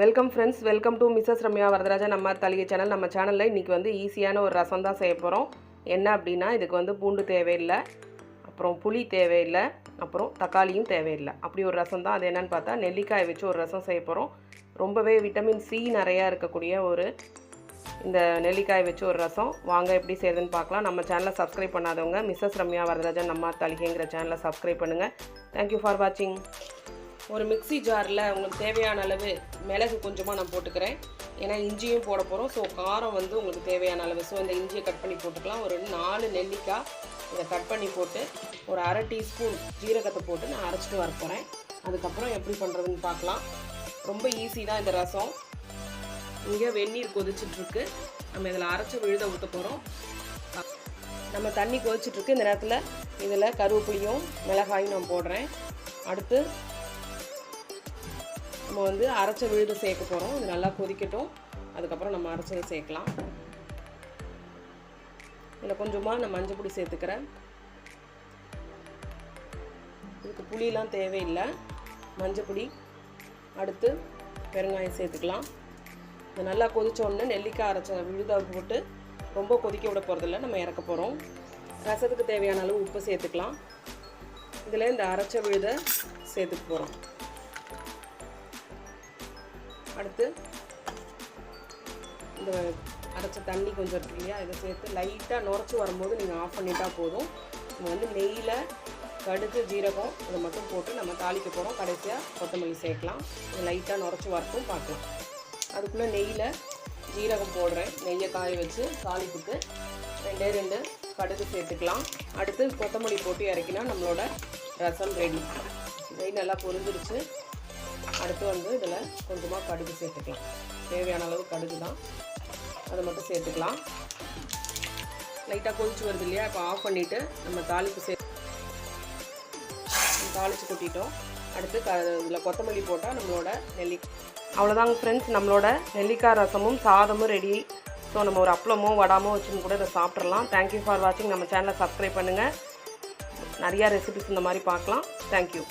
Welcome friends welcome to missus Ramya Varadarajan நம்ம தலிகை channel நம்ம சேனலில் இன்றைக்கி வந்து ஈஸியான ஒரு ரசம் தான் செய்ய போகிறோம் என்ன அப்படின்னா இதுக்கு வந்து பூண்டு தேவையில்லை அப்புறம் புளி தேவையில்லை அப்புறம் தக்காளியும் தேவையில்லை. அப்படி ஒரு ரசம் தான். அது என்னன்னு பார்த்தா நெல்லிக்காய் வச்சு ஒரு ரசம் செய்ய போகிறோம் ரொம்பவே விட்டமின் சி நிறையா இருக்கக்கூடிய ஒரு இந்த நெல்லிக்காய் வச்சு ஒரு ரசம். வாங்க எப்படி செய்யுதுன்னு பார்க்கலாம். நம்ம சேனலை சப்ஸ்கிரைப் பண்ணாதவங்க மிஸ்ஸஸ் ரம்யா வரதராஜன் நம்ம தலிகைங்கிற சேனலை சப்ஸ்கிரைப் பண்ணுங்கள் தேங்க்யூ ஃபார் வாட்சிங் ஒரு மிக்ஸி ஜாரில் உங்களுக்கு தேவையான அளவு மிளகு கொஞ்சமாக நான் போட்டுக்கிறேன். ஏன்னா இஞ்சியும் போட போகிறோம். ஸோ காரம் வந்து உங்களுக்கு தேவையான அளவு. ஸோ இந்த இஞ்சியை கட் பண்ணி போட்டுக்கலாம். ஒரு நாலு நெல்லிக்காய் இதை கட் பண்ணி போட்டு ஒரு அரை டீஸ்பூன் ஜீரகத்தை போட்டு நான் அரைச்சிட்டு வர போகிறேன் அதுக்கப்புறம் எப்படி பண்ணுறதுன்னு பார்க்கலாம். ரொம்ப ஈஸி தான் இந்த ரசம். இங்கே வெந்நீர் கொதிச்சிட்ருக்கு. நம்ம இதில் அரைச்சி விழுத ஊற்ற போகிறோம். நம்ம தண்ணி கொதிச்சிட்ருக்கு. இந்த நேரத்தில் இதில் கருவேப்பிலையும் மிளகாயும் நான் போடுறேன். அடுத்து நம்ம வந்து அரைச்ச விழுது சேர்க்க போகிறோம் இது நல்லா கொதிக்கட்டும். அதுக்கப்புறம் நம்ம அரைச்சதை சேர்க்கலாம். இதில் கொஞ்சமாக நான் மஞ்சள் பொடி சேர்த்துக்கிறேன். இதுக்கு புளியெலாம் தேவையில்லை. மஞ்சள் பொடி. அடுத்து பெருங்காயம் சேர்த்துக்கலாம். இது நல்லா கொதித்தோடனே நெல்லிக்காய் அரைச்ச விழுதாக போட்டு ரொம்ப கொதிக்க விட போகிறதில்ல நம்ம இறக்க போகிறோம் ரசத்துக்கு தேவையான அளவு உப்பு சேர்த்துக்கலாம். இதில் இந்த அரைச்ச விழுதை சேர்த்துக்க போகிறோம் அடுத்து இந்த அரைச்ச தண்ணி கொஞ்சம் இருக்கு இல்லையா இதை சேர்த்து லைட்டாக நுரைச்சி வரும்போது நீங்கள் ஆஃப் பண்ணிட்டா போதும். நம்ம வந்து நெய்யில் கடுகு ஜீரகம் இதை மட்டும் போட்டு நம்ம தாளிக்க போகிறோம் கடைசியாக கொத்தமல்லி சேர்க்கலாம். இது லைட்டாக நுரைச்சி வரட்டும் பார்க்கலாம். அதுக்குள்ளே நெய்யில் ஜீரகம் போடுறேன். நெய்யை காய வச்சு தாளிப்புக்கு ரெண்டே ரெண்டு கடுகு சேர்த்துக்கலாம். அடுத்து கொத்தமல்லி போட்டு இறக்கினா நம்மளோட ரசம் ரெடி நெய் நல்லா பொரிஞ்சிருச்சு. அடுத்து வந்து இதில் கொஞ்சமாக கடுகு சேர்த்துக்கலாம். தேவையான அளவு கடுகு தான். அதை மட்டும் சேர்த்துக்கலாம். லைட்டாக கொதிச்சு வருது இல்லையா? இப்போ ஆஃப் பண்ணிவிட்டு நம்ம தாளிப்பு சே தாளித்து கொட்டிட்டோம். அடுத்து க இதில் கொத்தமல்லி போட்டால் நம்மளோட நெல்லி அவ்வளோதாங்க ஃப்ரெண்ட்ஸ் நம்மளோட நெல்லிக்காய் ரசமும் சாதமும் ரெடி ஸோ நம்ம ஒரு அப்பளமோ வடாமோ வச்சுன்னு கூட இதை சாப்பிட்றலாம் தேங்க்யூ ஃபார் வாட்சிங் நம்ம சேனலை சப்ஸ்கிரைப் பண்ணுங்கள் நிறையா ரெசிபிஸ் இந்த மாதிரி பார்க்கலாம். தேங்க்யூ